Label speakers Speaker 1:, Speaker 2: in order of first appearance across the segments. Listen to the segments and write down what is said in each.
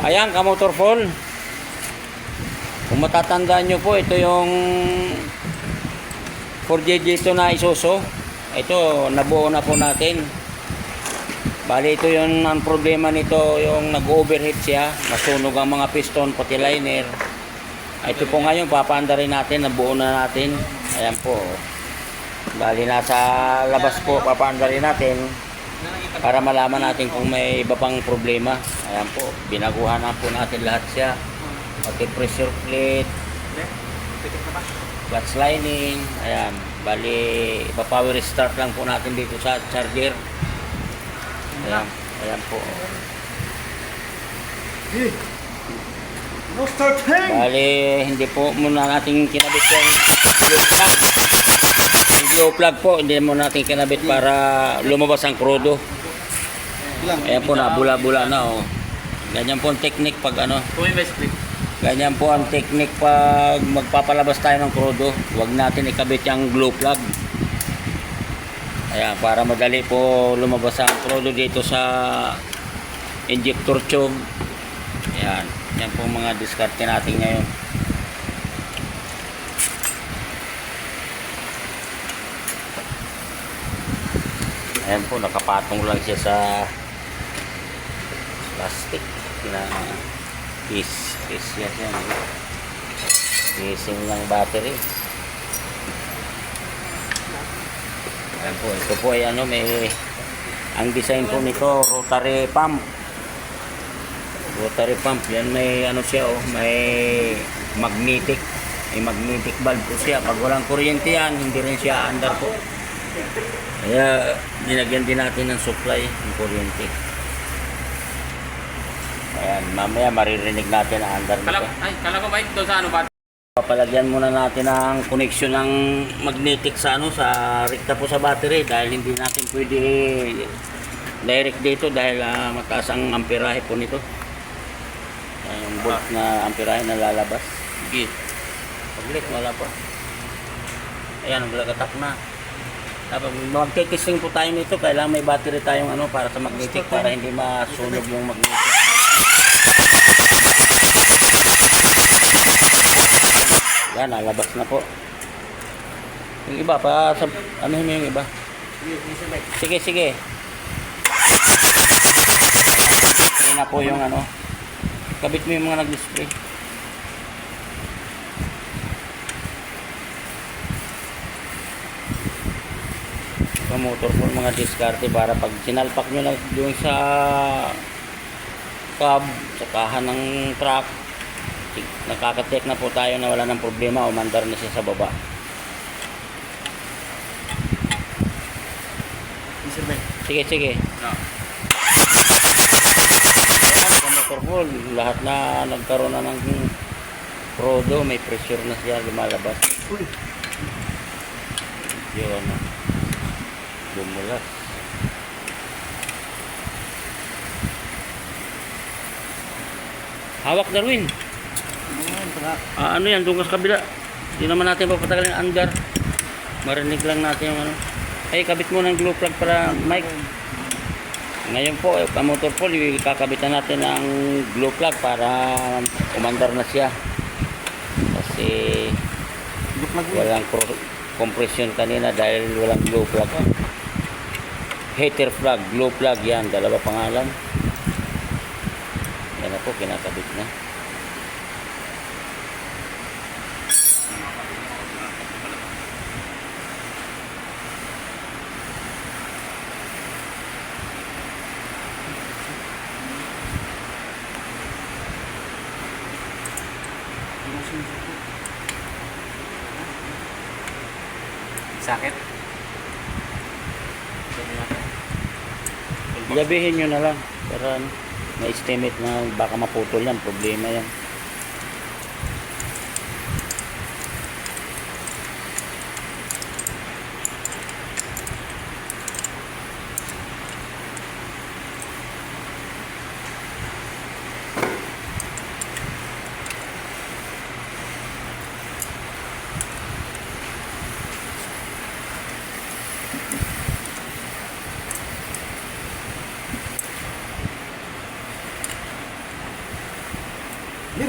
Speaker 1: Ayan, kamotor fall. Kung matatandaan nyo po, ito yung 4JJ ito na isuso. Ito, nabuo na po natin. Bali, ito yung ang problema nito, yung nag-overheat siya. Nasunog ang mga piston, pati liner. Ito po ngayon, papaanda rin natin, nabuo na natin. Ayan po. Bali, nasa labas po, papaanda rin natin para malaman natin kung may iba pang problema. Ayan po, binaguhan na po natin lahat siya. Pati pressure plate, clutch lining, ayan. Bali, ipapower start lang po natin dito sa charger. Ayan, ayan po.
Speaker 2: No starting!
Speaker 1: Bali, hindi po muna natin kinabit yung glow plug. Glow plug po, hindi muna natin kinabit para lumabas ang krudo. Ayan po, nabula-bula na oh. Ganyan po ang technique pag ano. Ganyan po ang technique pag magpapalabas tayo ng krudo. Huwag natin ikabit yung glue plug. Ayan, para madali po lumabas ang krudo dito sa injector tube. Ayan, yan po mga diskarte natin ngayon. Ayan po, nakapatong lang siya sa plastic na is is yan yan. Casing ng battery. Yan po ito po ay ano may ang design po nito rotary pump. Rotary pump yan may ano siya oh may magnetic may magnetic valve po siya. Pag walang kuryente yan hindi rin siya andar po kaya dinagyan din natin ng supply ng kuryente Ayan, mamaya maririnig natin ang andar nito.
Speaker 3: ay, kala ko ba sa ano ba?
Speaker 1: Papalagyan muna natin ang connection ng magnetic sa ano sa rekta po sa battery dahil hindi natin pwede direct dito dahil ah, mataas ang amperahe po nito. Yung volt na amperahe na lalabas. Sige. Paglit, wala pa. Ayan, naglagatap na. Tapos magte-testing po tayo nito, kailangan may battery tayong ano para sa magnetic para hindi masunog yung magnetic. Yan, nalabas na po. Yung iba, pa sa, ano yung iba? Sige, sige. Yan na po yung ano. Kabit mo yung mga nag-display. Motor po mga diskarte para pag sinalpak nyo na yung sa cab, sa kahan ng truck, nakakatek na po tayo na wala ng problema o mandar na siya sa baba. Sige, sige.
Speaker 3: No.
Speaker 1: Sa motor pool, lahat na nagkaroon na ng prodo, may pressure na siya lumalabas.
Speaker 2: Uy.
Speaker 1: Yun. Bumulas. Hawak Darwin. Ah, ano yan, doon sa kabila. Hindi naman natin papatagalin ang andar. Marinig lang natin yung ano. Ay, kabit mo ng glue plug para mic. Ngayon po, eh, ang motor po, kakabitan natin ang glue plug para umandar na siya. Kasi walang compression kanina dahil walang glue plug. Hater plug, glue plug yan, dalawa pangalan. Yan na po, kinakabit na.
Speaker 3: Sakit.
Speaker 1: Gabihin nyo na lang para ano, na-estimate na baka maputol yan, problema yan.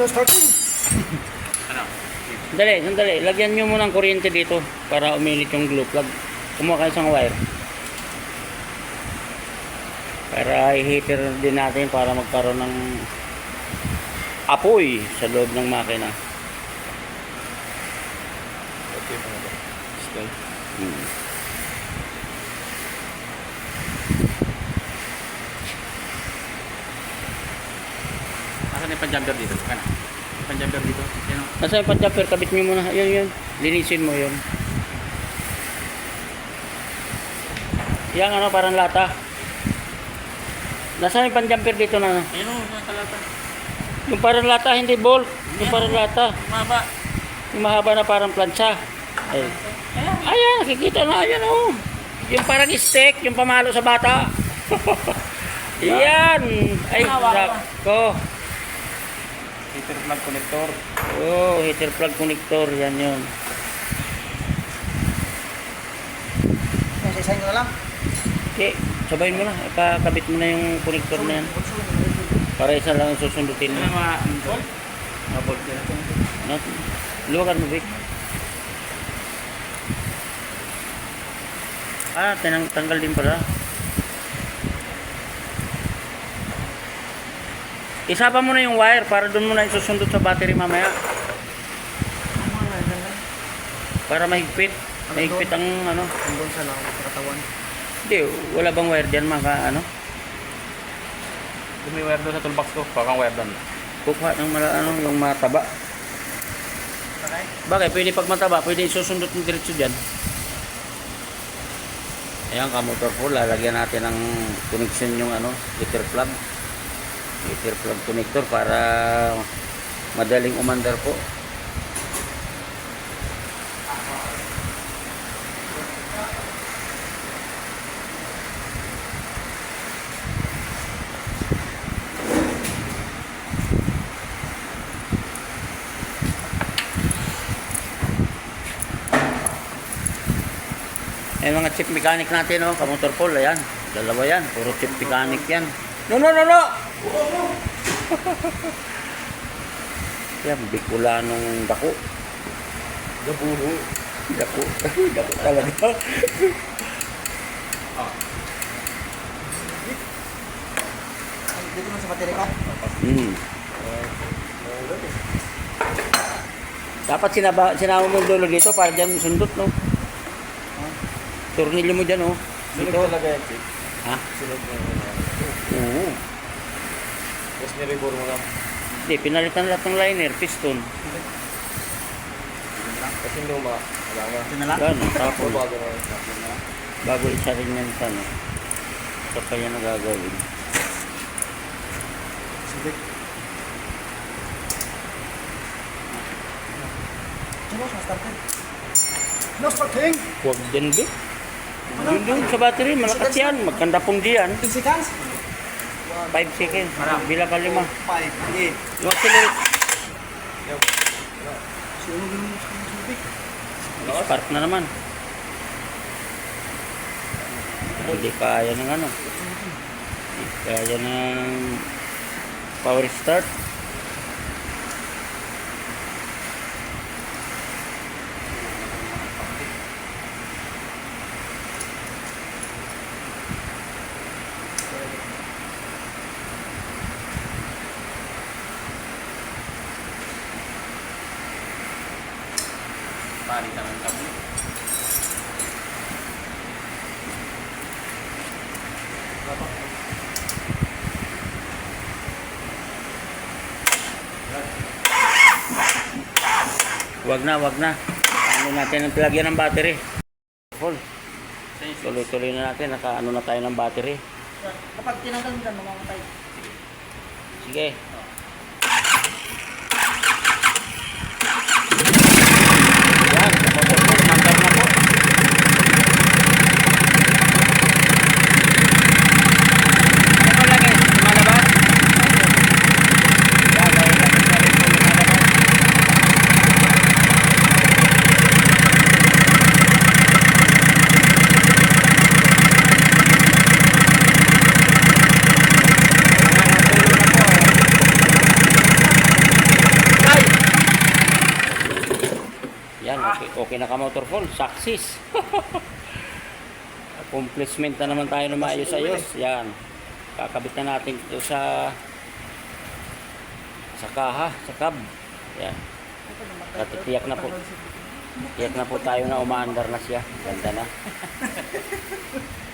Speaker 2: Starting.
Speaker 3: Ano?
Speaker 1: Sandali, sandali. Lagyan nyo muna ng kuryente dito para uminit yung glue plug. Kumuha kayo isang wire. Para i-heater din natin para magkaroon ng apoy sa loob ng makina.
Speaker 3: Okay? Stay.
Speaker 1: Hmm.
Speaker 3: Pan-jumper dito? Kana? Yung pan-jumper dito? Yan o.
Speaker 1: Nasa yung pa-jumper, kabit nyo muna. Yun, yun. Linisin mo yun. Yang ano, parang lata. Nasaan yung pan-jumper dito na? ano?
Speaker 3: Ayun o, yung kalata.
Speaker 1: Yung parang lata, hindi bolt. Yung parang lata.
Speaker 3: Maba.
Speaker 1: Yung mahaba na parang plancha. Ay. Ayan, nakikita na. Ayan oh. Yung parang steak, yung pamalo sa bata. Yan. Ay, nako.
Speaker 3: Heater plug connector.
Speaker 1: Oh, heater plug connector. Yan yun.
Speaker 2: Yan, isa nyo na lang.
Speaker 1: Okay, sabayin mo na. Kakabit mo na yung connector na yan. Para isa lang ang susundutin
Speaker 3: Ano
Speaker 1: mo.
Speaker 3: mga bolt? Mga bolt yan.
Speaker 1: Luwagan mo, Vic. Ah, tinang tanggal din pala. Isapa mo na yung wire para doon mo na isusundot sa battery mamaya. Para mahigpit. Mahigpit ang ano.
Speaker 2: Hanggang sa lang, katawan.
Speaker 1: Hindi, wala bang wire dyan mga ano?
Speaker 3: Kung may wire doon sa toolbox ko, bakang wire doon.
Speaker 1: Kukuha ng mala, ano, yung mataba.
Speaker 2: Okay.
Speaker 1: Bagay, pwede pag mataba, pwede isusundot ng diretso dyan. Ayan, kamotor po, lalagyan natin ng connection yung ano, heater plug. Heater plug connector para madaling umandar po. Eh mga chip mechanic natin, oh, kamotor Paul, ayan. Dalawa yan, puro chip mechanic yan. No, no, no, no! yan, Bicolanong dako.
Speaker 3: Gaburo.
Speaker 1: Dako. dako talaga.
Speaker 2: Ay, Dito na sa battery ko.
Speaker 1: hmm. Dapat sinaba, sinama mo dulo dito para dyan sundot, no? Tornilyo mo dyan, oh.
Speaker 3: Sunog
Speaker 1: Dito.
Speaker 3: talaga yan, Chief.
Speaker 1: Ha?
Speaker 3: Sunog na.
Speaker 1: Oo.
Speaker 3: Tapos niribor mo lang.
Speaker 1: Hindi, pinalitan lahat ng liner, piston.
Speaker 3: Kasi luma. Wala nga.
Speaker 2: Ito na lang.
Speaker 1: Yan, tapos.
Speaker 3: Bago na yun.
Speaker 1: bago isa rin yan sa ano sa kanya na gagawin
Speaker 2: Sige. Sino sa starting? No starting.
Speaker 1: huwag din di yun dun sa battery malakas yan magkanda pong diyan
Speaker 2: 10 seconds.
Speaker 1: 5 seconds. Bila ka lima.
Speaker 2: 5, 8.
Speaker 1: yung accelerate
Speaker 2: Sino yung subik?
Speaker 1: spark na naman. Hindi kaya ng ano. Hindi kaya ng power start wag na wag na ano natin ang pilagyan ng battery
Speaker 3: inyo.
Speaker 1: tuloy-tuloy na natin naka ano na tayo ng battery
Speaker 2: Kapag tinanggal mo dyan, mamamatay.
Speaker 1: Sige. Yan, kapatid po, mandar na po. Ano lagi? Lumalabas? Yan, dahil lang sa rin po lumalabas. Nangangatulog na po. Okay, okay na ka motor fall. Success. Accomplishment na naman tayo na maayos-ayos. Yan. Kakabit na natin ito sa sa kaha, sa cab. Yan. At tiyak na po. Tiyak na po tayo na umaandar na siya. Ganda na.